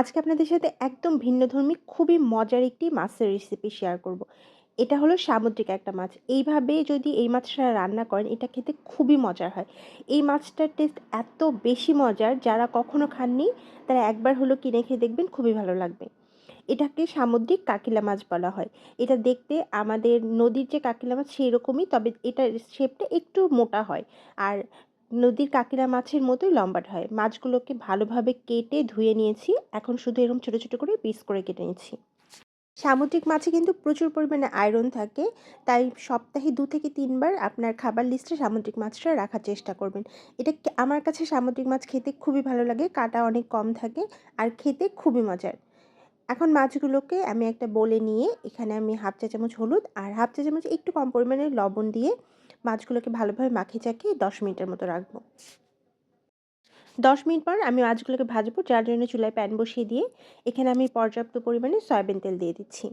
আজকে আপনাদের সাথে একদম ভিন্নধর্মী খুবই মজার একটি মাছের রেসিপি শেয়ার করব। এটা হলো সামুদ্রিক একটা মাছ। এইভাবে যদি এই মাছটা রান্না করেন, এটা খেতে খুবই মজার হয়। এই মাছটার টেস্ট এত বেশি মজার, যারা কখনো খাননি, তারা একবার হলো কিনে খেয়ে দেখবেন, খুবই ভালো লাগবে। এটাকে সামুদ্রিক কাকিলা মাছ বলা হয়। এটা দেখতে আমাদের নদীর যে কাকিলা মাছ, সেইরকমই, তবে এটার শেপটা একটু মোটা হয়। আর নদীর কাকিরা মাছের মতোই লম্বাট হয়। মাছগুলোকে ভালোভাবে কেটে ধুয়ে নিয়েছি। এখন শুধু এরকম ছোট, ছোট করে পিস করে কেটে নিয়েছি সামুদ্রিক মাছে কিন্তু প্রচুর পরিমাণে আয়রন থাকে। তাই সপ্তাহে দু থেকে তিনবার আপনার খাবার লিস্টে সামুদ্রিক মাছটা রাখার চেষ্টা করবেন। এটা আমার কাছে সামুদ্রিক মাছ খেতে খুবই ভালো লাগে। কাঁটা অনেক কম থাকে আর খেতে খুবই মজার। এখন মাছগুলোকে আমি একটা বলে নিয়ে এখানে আমি হাফ চা চামচ হলুদ আর হাফ চা চামচ একটু কম পরিমাণে লবণ দিয়ে মাছগুলোকে ভালোভাবে মাখিয়ে চাখিয়ে ১০ মিনিটের মতো রাখব। ১০ মিনিট পর আমি মাছগুলোকে ভাজবো, যার জন্য চুলায় প্যান বসিয়ে দিয়ে এখানে আমি পর্যাপ্ত পরিমাণে সয়াবিন তেল দিয়ে দিচ্ছি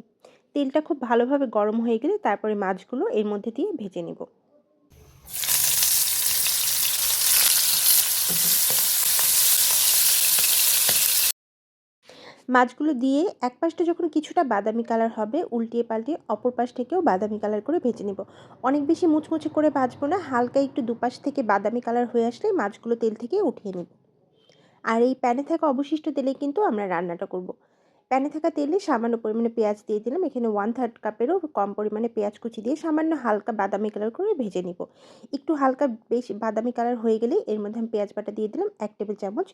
তেলটা খুব ভালোভাবে গরম হয়ে গেলে তারপরে মাছগুলো এর মধ্যে দিয়ে ভেজে নেব মাছগুলো দিয়ে এক পাশটা যখন কিছুটা বাদামি কালার হবে, উল্টিয়ে পাল্টিয়ে অপর পাশ থেকেও বাদামি কালার করে ভেজে নেব। অনেক বেশি মুচমুচে করে ভাজবো না, হালকা একটু দুপাশ থেকে বাদামি কালার হয়ে আসলে মাছগুলো তেল থেকে উঠিয়ে নেব। আর এই প্যানে থাকা অবশিষ্ট তেলে কিন্তু আমরা রান্নাটা করব। প্যানে থাকা তেলে সামান্য পরিমাণে পেঁয়াজ দিয়ে দিলাম, এখানে ওয়ান থার্ড কাপেরও কম পরিমাণে পেঁয়াজ কুচি দিয়ে সামান্য হালকা বাদামি কালার করে ভেজে নিব। একটু হালকা বেশ বাদামি কালার হয়ে গেলেই এর মধ্যে আমি পেঁয়াজ বাটা দিয়ে দিলাম, এক টেবিল চামচ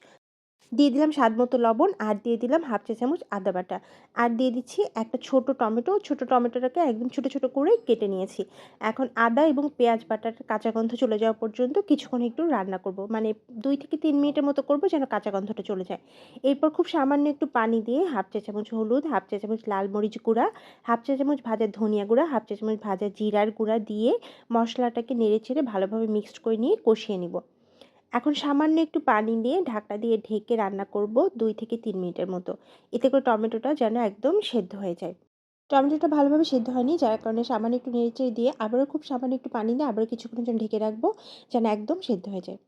দিয়ে দিলাম স্বাদ মতো লবণ আর দিয়ে দিলাম হাফ চা চামচ আদা বাটা। আর দিয়ে দিচ্ছি একটা ছোট টমেটো। ছোট টমেটোটাকে একদম ছোট ছোট করে কেটে নিয়েছি। এখন আদা এবং পেঁয়াজ বাটার কাঁচা গন্ধ চলে যাওয়া পর্যন্ত কিছুক্ষণ একটু রান্না করব। মানে দুই থেকে তিন মিনিটের মতো করব যেন কাঁচা গন্ধটা চলে যায়। এরপর খুব সামান্য একটু পানি দিয়ে হাফ চা চামচ হলুদ, হাফ চা চামচ লাল মরিচ গুঁড়া, হাফ চা চামচ ভাজা ধনিয়া গুঁড়া, হাফ চা চামচ ভাজা জিরার গুঁড়া দিয়ে মশলাটাকে নেড়ে চেড়ে ভালোভাবে মিক্সড করে নিয়ে কষিয়ে নিব। এখন সামান্য একটু পানি দিয়ে ঢাকনা দিয়ে ঢেকে রান্না করব দুই থেকে তিন মিনিটের মতো। এতে করে টমেটোটা যেন একদম সেদ্ধ হয়ে যায়। টমেটোটা ভালোভাবে সেদ্ধ হয়নি, যার কারণে সামান্য একটু নেড়েচেড়ে দিয়ে আবারও খুব সামান্য একটু পানি দিয়ে আবারও কিছুক্ষণের জন্য ঢেকে রাখব যেন একদম সেদ্ধ হয়ে যায়।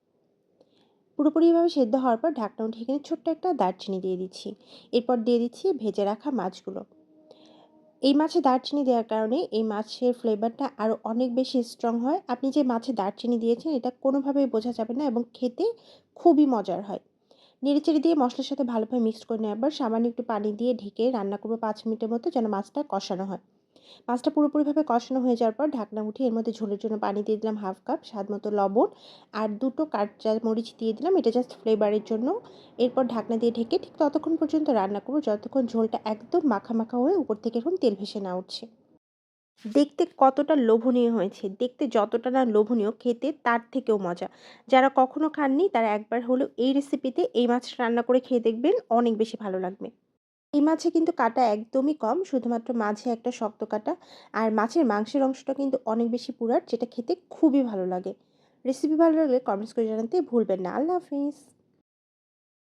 পুরোপুরিভাবে সেদ্ধ হওয়ার পর ঢাকনা ঢেকে ছোট্ট একটা দারচিনি দিয়ে দিচ্ছি। এরপর দিয়ে দিচ্ছি ভেজে রাখা মাছগুলো। এই মাছে দারচিনি দেওয়ার কারণে এই মাছের ফ্লেভারটা আরও অনেক বেশি স্ট্রং হয়। আপনি যে মাছে দারচিনি দিয়েছেন, এটা কোনোভাবেই বোঝা যাবে না এবং খেতে খুবই মজার হয়। নেড়েচেড়ে দিয়ে মশলার সাথে ভালোভাবে মিক্সড করে নেওয়ার পর সামান্য একটু পানি দিয়ে ঢেকে রান্না করব পাঁচ মিনিটের মতো যেন মাছটা কষানো হয়। মাছটা পুরোপুরিভাবে কষানো হয়ে যাওয়ার পর ঢাকনা উঠিয়ে এর মধ্যে ঝোলের জন্য পানি দিয়ে দিলাম হাফ কাপ, স্বাদ মতো লবণ আর দুটো কাঁচা মরিচ দিয়ে দিলাম। এটা জাস্ট ফ্লেভারের জন্য। এরপর ঢাকনা দিয়ে ঢেকে ঠিক ততক্ষণ পর্যন্ত রান্না করব, যতক্ষণ ঝোলটা একদম মাখা মাখা হয়ে উপর থেকে এরকম তেল ভেসে না উঠছে। দেখতে কতটা লোভনীয় হয়েছে, দেখতে যতটা না লোভনীয়, খেতে তার থেকেও মজা। যারা কখনো খাননি তারা একবার হলেও এই রেসিপিতে এই মাছটা রান্না করে খেয়ে দেখবেন, অনেক বেশি ভালো লাগবে। এই মাছে কিন্তু কাটা একদমই কম, শুধুমাত্র মাঝে একটা শক্ত কাটা। আর মাছের মাংসের অংশটা কিন্তু অনেক বেশি পুরার যেটা খেতে খুবই ভালো লাগে। রেসিপি ভালো লাগলে কমেন্টস করে জানাতে ভুলবেন না। আল্লাহ হাফিজ।